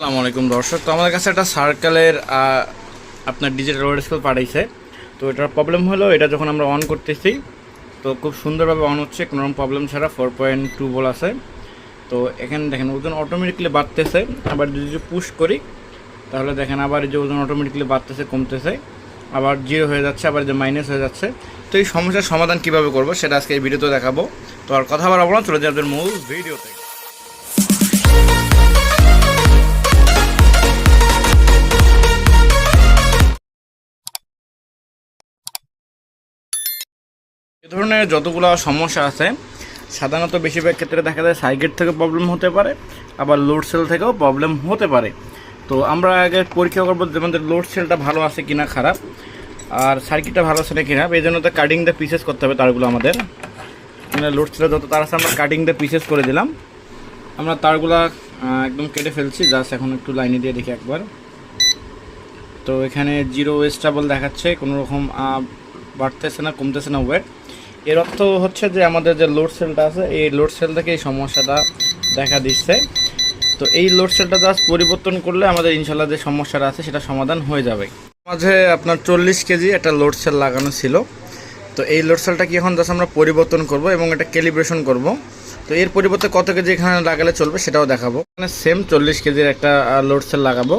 আসসালামু আলাইকুম দর্শক, তো আমাদের কাছে একটা সার্কেলের আপনার ডিজিটাল রোড স্কেল পাঠাইছে। তো এটার প্রবলেম হলো, এটা যখন আমরা অন করতেছি, তো খুব সুন্দরভাবে অন হচ্ছে, কোনো রকম প্রবলেম ছাড়া ফোর পয়েন্ট টু বল আছে। তো এখানে দেখেন, ওজন অটোমেটিকলি বাড়তেছে, আবার যদি পুশ করি, তাহলে দেখেন আবার যে ওজন অটোমেটিকলি বাড়তেছে, কমতেছে, আবার জিরো হয়ে যাচ্ছে, আবার যে মাইনাস হয়ে যাচ্ছে। তো এই সমস্যার সমাধান কীভাবে করব, সেটা আজকে এই ভিডিওতে দেখাবো। তো আর কথা বলা না, চলে যাবে মূল ভিডিওতে। ধরনের যতগুলো সমস্যা আছে, সাধারণত বেশিরভাগ ক্ষেত্রে দেখা যায় সাইকেট থেকে প্রবলেম হতে পারে, আবার লোড সেল থেকেও প্রবলেম হতে পারে। তো আমরা আগে পরীক্ষা করব যে আমাদের লোড সেলটা ভালো আছে কিনা, খারাপ, আর সার্কিটটা ভালো আছে না কিনা। এই জন্য তো কাটিং দিয়ে পিসেস করতে হবে তারগুলো আমাদের। মানে লোড সেলে যত তার আছে, আমরা কাটিং দিয়ে পিসেস করে দিলাম। আমরা তারগুলা একদম কেটে ফেলছি জাস্ট এখন একটু লাইনে দিয়ে দেখি একবার। তো এখানে জিরো স্টেবল দেখাচ্ছে কোনো রকম বাড়তেছে না, কমতেছে না ওয়েট এর অর্থ হচ্ছে যে আমাদের যে লোড সেলটা আছে, এই লোড সেল থেকে এই সমস্যাটা দেখা দিচ্ছে। তো এই লোড সেলটা জাস্ট পরিবর্তন করলে আমাদের ইনশাল্লাহ যে সমস্যাটা আছে, সেটা সমাধান হয়ে যাবে। মাঝে আপনার চল্লিশ কেজি একটা লোড সেল লাগানো ছিল। তো এই লোড সেলটা কি এখন জাস্ট আমরা পরিবর্তন করব এবং এটা ক্যালিব্রেশন করব। তো এর পরিবর্তে কত কেজি এখানে লাগালে চলবে সেটাও দেখাবো। এখানে সেম চল্লিশ কেজির একটা লোড সেল লাগাবো।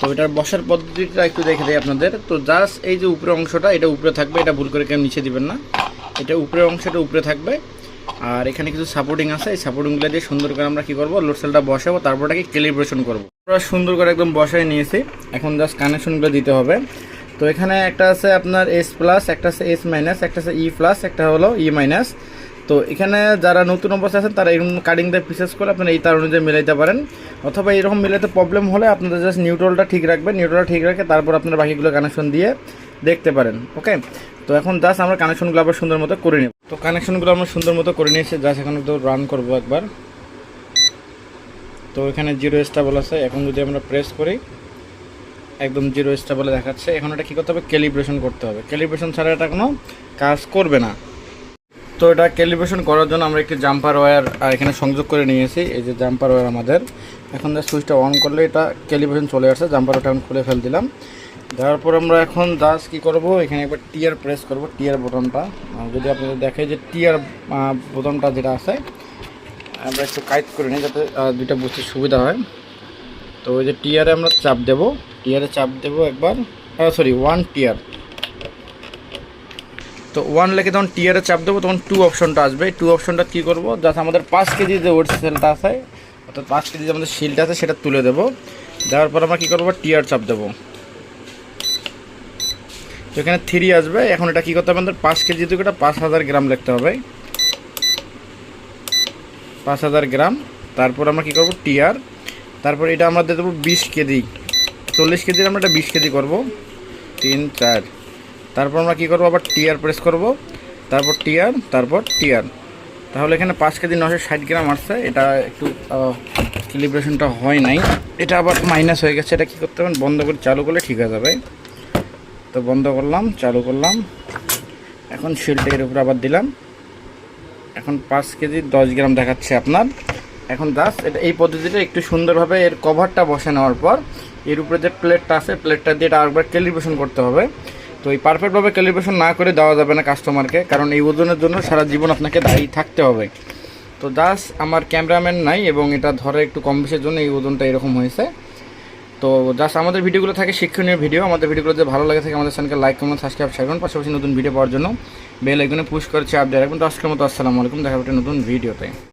তো এটার বসার পদ্ধতিটা একটু দেখে দেয় আপনাদের। তো জাস্ট এই যে উপরের অংশটা, এটা উপরে থাকবে, এটা ভুল করে কেউ নিচে দিবেন না। এটা উপরের অংশটা উপরে থাকবে। আর এখানে কিছু সাপোর্টিং আছে। এই সাপোর্টিংগুলো দিয়ে সুন্দর করে আমরা কি করব? লোড সেলটা বসাবো, তারপরটাকে ক্যালিব্রেশন করব। আমরা সুন্দর করে একদম বসায় নিয়েছি। এখন জাস্ট কানেকশনগুলো দিতে হবে। তো এখানে একটা আছে আপনার এস প্লাস একটা আছে এস মাইনাস একটা আছে ই প্লাস একটা হলো ই মাইনাস তো এখানে যারা নতুন অবস্থা আছেন, তারা এরকম কাটিং দিয়ে পিসেস করে আপনারা এই তার অনুযায়ী মিলাইতে পারেন। অথবা এরকম মিলাতে প্রবলেম হলে আপনাদের জাস্ট নিউট্রলটা ঠিক রাখবেন। নিউট্রলটা ঠিক রাখে তারপর আপনারা বাকিগুলো কানেকশন দিয়ে দেখতে পারেন ওকে তো এখন জাস্ট আমরা কানেকশনগুলো আবার সুন্দর মতো করে নেব। তো কানেকশনগুলো আমরা সুন্দর মতো করে নিয়েছি জাস্ট এখন তো রান করব একবার। তো এখানে জিরো স্টেবল আছে, এখন যদি আমরা প্রেস করি, একদম জিরো স্টেবলে দেখাচ্ছে। এখন এটা কী করতে হবে? ক্যালিব্রেশন করতে হবে। ক্যালিব্রেশন ছাড়া এটা কোনো কাজ করবে না। তো এটা ক্যালিব্রেশন করার জন্য আমরা একটি জাম্পার ওয়্যার এখানে সংযোগ করে নিয়েছি। এই যে জাম্পার ওয়্যার আমাদের। এখন সুইচটা অন করলে এটা ক্যালিব্রেশন চলে আসছে। জাম্পার ওটা আমি খুলে ফেল দিলাম। দেওয়ার পর আমরা এখন দাস কী করব? এখানে একবার টিয়ার প্রেস করব টিয়ার বোতামটা যদি আপনাদের দেখে যে টিয়ার বোতামটা যেটা আছে, আমরা একটু কাইট করে নিই যাতে দুইটা বুঝতে সুবিধা হয়। তো ওই যে টিয়ারে আমরা চাপ দেব টিয়ারে চাপ দেব একবার। সরি ওয়ান টিয়ার তো ওয়ান লেখে তখন টিয়ারে চাপ দেবো, তখন টু অপশনটা আসবে। টু অপশনটা কী করব? যাতে আমাদের পাঁচ কেজি যে ওয়েট সেলটা আছে, অর্থাৎ পাঁচ কেজি যে আমাদের শিলটা আছে, সেটা তুলে দেবো। দেওয়ার পর আমরা কী করব? টিয়ার চাপ দেবো। তো এখানে থ্রি আসবে। এখন এটা কী করতে হবে আমাদের পাঁচ কেজি থেকে এটা পাঁচ হাজার গ্রাম লিখতে হবে। পাঁচ হাজার গ্রাম। তারপর আমরা কী করব? টিয়ার। তারপর এটা আমরা দিয়ে দেবো বিশ কেজি। চল্লিশ কেজির আমরা এটা বিশ কেজি করব। তিন, চার। তারপর আমরা কী করব? আবার টিয়ার প্রেস করব। তারপর টিয়ার তারপর টিয়ার। তাহলে এখানে পাঁচ কেজি নশো ষাট গ্রাম আসছে। এটা একটু সেলিব্রেশনটা হয় নাই। এটা আবার মাইনাস হয়ে গেছে। এটা কী করতে হবে? বন্ধ করে চালু করলে ঠিক হয়ে যাবে। তো বন্ধ করলাম, চালু করলাম। এখন শিলটা এর উপর আবার দিলাম। এখন পাঁচ কেজি, দশ গ্রাম দেখাচ্ছে আপনার। এখন দাস এটা এই পদ্ধতিটা একটু সুন্দরভাবে এর কভারটা বসে নেওয়ার পর, এর উপরে যে প্লেটটা আছে প্লেটটা দিয়ে এটা আরেকবার ক্যালিব্রেশন করতে হবে। তো এই পারফেক্টভাবে ক্যালিব্রেশন না করে দেওয়া যাবে না কাস্টমারকে কারণ এই ওজনের জন্য সারা জীবন আপনাকে দাঁড়িয়ে থাকতে হবে। তো দাস আমার ক্যামেরাম্যান নাই এবং এটা ধরে একটু কম বেশির জন্য এই ওজনটা এরকম হয়েছে। তো জাস্ট আমাদের ভিডিওগুলো থাকে শিক্ষণীয় ভিডিও আমাদের ভিডিওগুলো যদি ভালো লাগে থাকে আমাদের চ্যানেলকে লাইক কমেন্ট সাবস্ক্রাইব করুন। পাশাপাশি নতুন ভিডিও পাওয়ার জন্য বেল আইকনে পুশ করে চাপ দিয়ে রাখবেন। তো আজকের মতো আসসালামু আলাইকুম। দেখা হবে নতুন ভিডিওতে